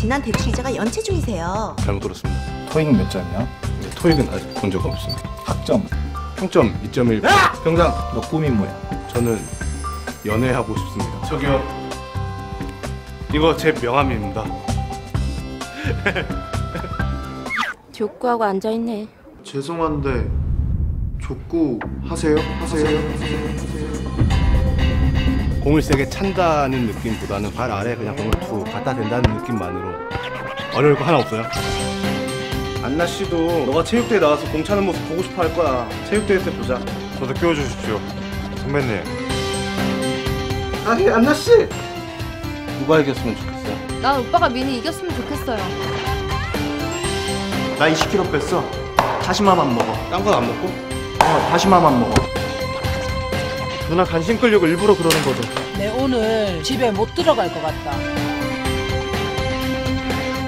지난 대출 이자가 연체 중이세요. 잘못 들었습니다. 토익 몇 점이야? 토익은 아직 본 적 없습니다. 학점. 평점 2.1. 평장. 너 꿈이 뭐야? 저는 연애하고 싶습니다. 저기요. 이거 제 명함입니다. 족구하고 앉아있네. 죄송한데 족구 하세요? 하세요? 공을 세게 찬다는 느낌보다는 발 아래 그냥 공을 툭 갖다 댄다는 느낌만으로 어려울 거 하나 없어요. 안나 씨도 너가 체육대회 나와서 공 차는 모습 보고 싶어 할 거야. 체육대회 때 보자. 저도 끼워주십시오. 선배님. 아니 안나 씨. 누가 이겼으면 좋겠어요. 난 오빠가 미니 이겼으면 좋겠어요. 나 20kg 뺐어 다시마만 먹어 딴 건 안 먹고? 어 다시마만 먹어 누나 간신 끌려고 일부러 그러는 거죠. 내 오늘 집에 못 들어갈 것 같다.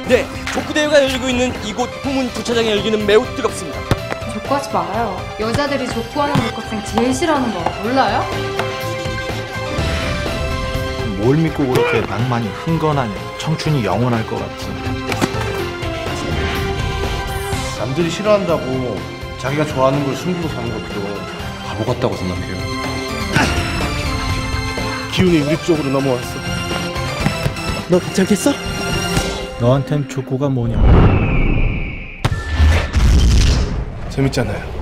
네, 족구 대회가 열리고 있는 이곳 후문 주차장의 열기는 매우 뜨겁습니다. 족구하지 말아요. 여자들이 족구하는 복학생 제일 싫어하는 거 몰라요? 뭘 믿고 그렇게 낭만이 흥건하냐? 청춘이 영원할 것 같지. 남들이 싫어한다고 자기가 좋아하는 걸 숨기고 사는 것도 바보 같다고 생각해요. 기운이 우리 쪽으로 넘어왔어. 너 괜찮겠어? 너한텐 족구가 뭐냐? 재밌잖아요.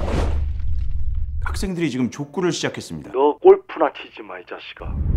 학생들이 지금 족구를 시작했습니다. 너 골프나 치지 마, 이 자식아.